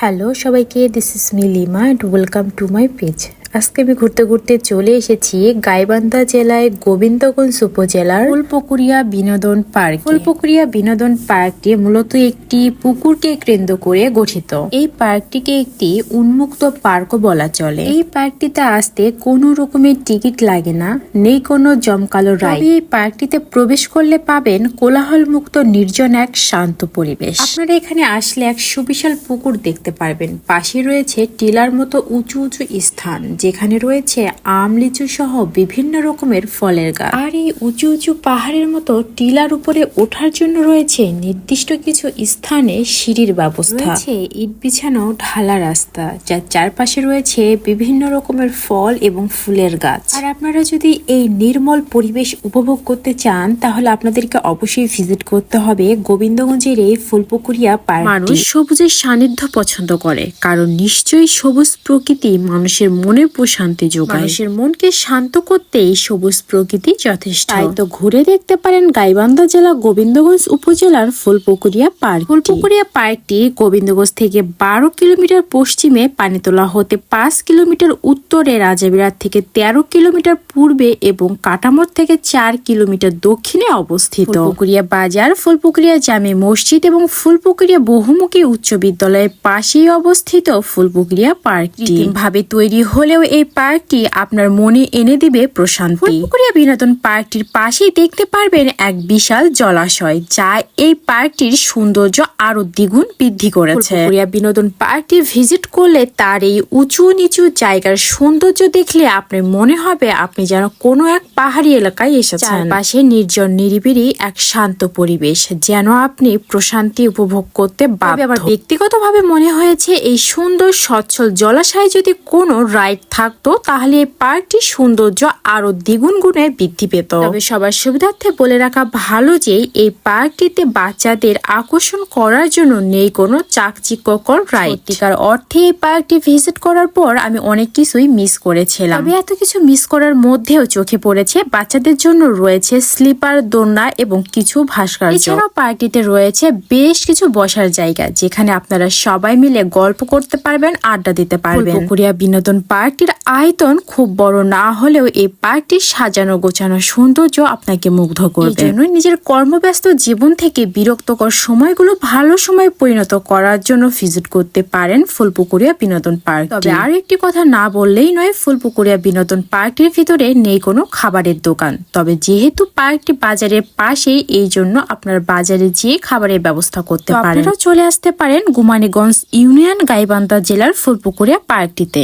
Hello সবাইকে this is me Lima and welcome to my page আজকে আমি ঘুরতে ঘুরতে চলে এসেছি গাইবান্ধা জেলায় গোবিন্দগঞ্জ উপজেলার ফুলপুকুরিয়া বিনোদন পার্ক। ফুলপুকুরিয়া বিনোদন পার্কটি মূলত একটি পুকুরকে কেন্দ্র করে গঠিত। এই পার্কটিকে একটি উন্মুক্ত পার্কও বলা চলে। এই পার্কটিতে আসতে কোনো রকমের টিকিট লাগে না, নেই কোনো জমকালো রাইড। এই পার্কটিতে প্রবেশ করলে পাবেন কোলাহল মুক্ত নির্জন এক শান্ত পরিবেশ। আপনারা এখানে আসলে এক সুবিশাল পুকুর দেখতে পারবেন। পাশে রয়েছে টিলার মতো উঁচু উঁচু স্থান যেখানে রয়েছে আম, লিচু সহ বিভিন্ন রকমের ফলের গাছ। আর এই উঁচু উঁচু পাহাড়ের মতো টিলার উপরে ওঠার জন্য রয়েছে নির্দিষ্ট কিছু স্থানে সিঁড়ির ব্যবস্থা। রয়েছে ইট বিছানো ঢালা রাস্তা, যার চারপাশে রয়েছে বিভিন্ন রকমের ফল এবং ফুলের গাছ। আর আপনারা যদি এই নির্মল পরিবেশ উপভোগ করতে চান, তাহলে আপনাদেরকে অবশ্যই ভিজিট করতে হবে গোবিন্দগঞ্জের এই ফুলপুকুরিয়া পার্ক মানুষ সবুজের সান্নিধ্য পছন্দ করে, কারণ নিশ্চয়ই সবুজ প্রকৃতি মানুষের মনে প্রশান্তি যোগায়। মানুষের মনকে শান্ত করতে এই সবুজ প্রকৃতি যথেষ্ট। তাই তো ঘুরে দেখতে পারেন গাইবান্ধা জেলা গোবিন্দগঞ্জ উপজেলার ফুলপুকুরিয়া পার্ক ফুলপুকুরিয়া পার্কটি গোবিন্দগঞ্জ থেকে বারো কিলোমিটার পশ্চিমে পানিতোলা হতে পাঁচ কিলোমিটার উত্তরে রাজাবিরাট থেকে তেরো কিলোমিটার পূর্বে এবং কাটামোর থেকে চার কিলোমিটার দক্ষিণে অবস্থিত। ফুলপুকুরিয়া বাজার ফুলপুকুরিয়া জামে মসজিদ এবং ফুলপুকুরিয়া বহুমুখী উচ্চ বিদ্যালয়ের পাশেই অবস্থিত ফুলপুকুরিয়া পার্কটি। ভাবে তৈরি হলেও এই পার্কটি আপনার মনে এনে দিবে প্রশান্তি। ফুলপুকুরিয়া বিনোদন পার্কটির পাশেই দেখতে পারবেন এক বিশাল জলাশয় যা এই পার্কটির সৌন্দর্য আরও দ্বিগুণ বৃদ্ধি করেছে। ফুলপুকুরিয়া বিনোদন পার্কটি ভিজিট করলে তার এই উঁচু নিচু জায়গার সৌন্দর্য দেখলে আপনার মনে হবে আপনি যেন কোনো এক পাহাড়ি এলাকায় এসেছেন। পাশে নির্জন নিরিবিলি এক শান্ত পরিবেশ যেন আপনি প্রশান্তি উপভোগ করতে বাধ্য আমার ব্যক্তিগতভাবে মনে হয়েছে এই সুন্দর সচ্ছল জলাশয়ে যদি কোনো রাইড থাকতো তাহলে এই পার্কটির সৌন্দর্য আরও দ্বিগুণ গুণে বৃদ্ধি পেত। তবে সবার সুবিধার্থে বলে রাখা ভালো যে এই পার্কটিতে বাচ্চাদের আকর্ষণ করার জন্য নেই কোনো চাকচিক্যকর সত্যিকার অর্থে এই পার্কটি ভিজিট করার পর আমি অনেক কিছুই মিস করেছিলাম। তবে এত কিছু মিস করার মধ্যেও চোখে পড়েছে বাচ্চাদের জন্য রয়েছে স্লিপার দোলনা এবং কিছু ভাস্কর্য। এছাড়াও পার্কটিতে রয়েছে বেশ কিছু বসার জায়গা যেখানে আপনারা সবাই মিলে গল্প করতে পারবেন আড্ডা দিতে পারবেন। পুকুরিয়া বিনোদন পার্কটির আয়তন খুব বড় না হলেও এই পার্কটির সাজানো গোছানো সৌন্দর্য আপনাকে মুগ্ধ করবে। নিজের কর্মব্যস্ত জীবন থেকে বিরক্তকর সময়গুলো ভালো সময় পরিণত করার জন্য ভিজিট করতে পারেন ফুলপুকুরিয়া বিনোদন পার্ক তবে আর একটি কথা না বললেই নয় ফুলপুকুরিয়া বিনোদন পার্কটির ভিতরে নেই কোনো খাবারের দোকান। তবে যেহেতু পার্কটি বাজারের পাশেই এই জন্য আপনার বাজারে যেয়ে খাবারের ব্যবস্থা করতে পারেন। চলে আসতে পারেন গুমানীগঞ্জ ইউনিয়ন গাইবান্ধা জেলার ফুলপুকুরিয়া পার্কটিতে।